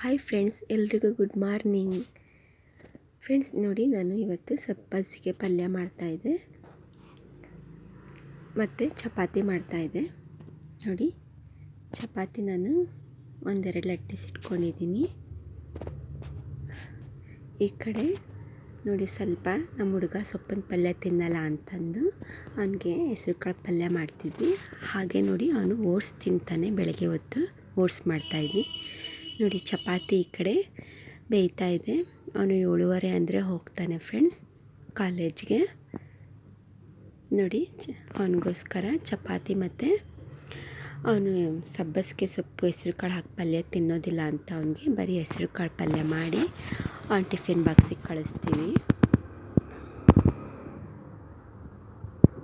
Hi friends ಎಲ್ರಿಗೂ good morning friends ನೋಡಿ ನಾನು ಇವತ್ತು ಸಬ್ಬಸಿಗೆ ಪಲ್ಯ ಮಾಡ್ತಾಯಿದ್ದೆ ಮತ್ತು ಚಪಾತಿ ಮಾಡ್ತಾಯಿದ್ದೆ ನೋಡಿ, ಚಪಾತಿ ನಾನು ಒಂದೆರಡು ಲಟ್ಟಿಸಿಟ್ಕೊಂಡಿದ್ದೀನಿ ಈ ಕಡೆ ನೋಡಿ ಸ್ವಲ್ಪ ನಮ್ಮ ಹುಡುಗ ಸೊಪ್ಪಿನ ಪಲ್ಯ ತಿನ್ನಲ್ಲ ಅಂತಂದು ಅವನಿಗೆ ಹೆಸರು ಕಾಳು ಪಲ್ಯ ಮಾಡ್ತಿದ್ವಿ. ಹಾಗೆ ನೋಡಿ ಅವನು ಓಟ್ಸ್ ತಿಂತಾನೆ ಬೆಳಗ್ಗೆ ಹೊತ್ತು, ಓಟ್ಸ್ ಮಾಡ್ತಾಯಿದ್ವಿ ನೋಡಿ ಚಪಾತಿ ಈ ಕಡೆ ಬೇಯ್ತಾ ಇದೆ. ಅವನು ಏಳುವರೆ ಅಂದರೆ ಹೋಗ್ತಾನೆ ಫ್ರೆಂಡ್ಸ್ ಕಾಲೇಜ್ಗೆ ನೋಡಿ ಚ, ಅವನಿಗೋಸ್ಕರ ಚಪಾತಿ ಮತ್ತು ಅವನು ಸಬ್ಬಸಿಗೆ ಸೊಪ್ಪು ಹೆಸ್ರು ಕಾಳು ಹಾಕಿ ಪಲ್ಯ ತಿನ್ನೋದಿಲ್ಲ ಅಂತ ಅವನಿಗೆ ಬರೀ ಹೆಸ್ರು ಕಾಳು ಪಲ್ಯ ಮಾಡಿ ಅವ್ನು ಟಿಫಿನ್ ಬಾಕ್ಸಿಗೆ ಕಳಿಸ್ತೀವಿ.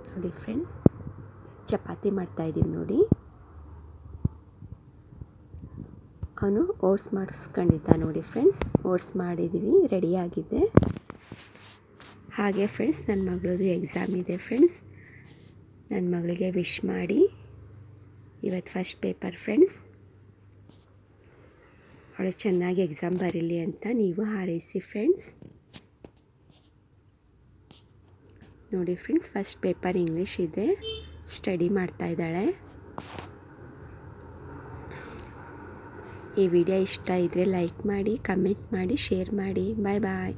ನೋಡಿ ಫ್ರೆಂಡ್ಸ್ ಚಪಾತಿ ಮಾಡ್ತಾಯಿದ್ದೀವಿ ನೋಡಿ. ಅವನು ಓಟ್ಸ್ ಮಾಡಿಸ್ಕೊಂಡಿದ್ದ ನೋಡಿ ಫ್ರೆಂಡ್ಸ್. ಓಟ್ಸ್ ಮಾಡಿದ್ದೀವಿ ರೆಡಿಯಾಗಿದೆ ಹಾಗೆ ಫ್ರೆಂಡ್ಸ್, ನನ್ನ ಮಗಳದು ಎಕ್ಸಾಮ್ ಇದೆ ಫ್ರೆಂಡ್ಸ್. ನನ್ನ ಮಗಳಿಗೆ ವಿಶ್ ಮಾಡಿ. ಇವತ್ತು ಫಸ್ಟ್ ಪೇಪರ್ ಫ್ರೆಂಡ್ಸ್. ಅವಳು ಚೆನ್ನಾಗಿ ಎಕ್ಸಾಮ್ ಬರೀಲಿ ಅಂತ ನೀವು ಹಾರೈಸಿ ಫ್ರೆಂಡ್ಸ್. ನೋಡಿ ಫ್ರೆಂಡ್ಸ್, ಫಸ್ಟ್ ಪೇಪರ್ ಇಂಗ್ಲೀಷ್ ಇದೆ. ಸ್ಟಡಿ ಮಾಡ್ತಾ ಇದ್ದಾಳೆ. ಈ ವಿಡಿಯೋ ಇಷ್ಟ ಇದ್ದರೆ ಲೈಕ್ ಮಾಡಿ ಕಮೆಂಟ್ಸ್ ಮಾಡಿ ಶೇರ್ ಮಾಡಿ. ಬಾಯ್ ಬಾಯ್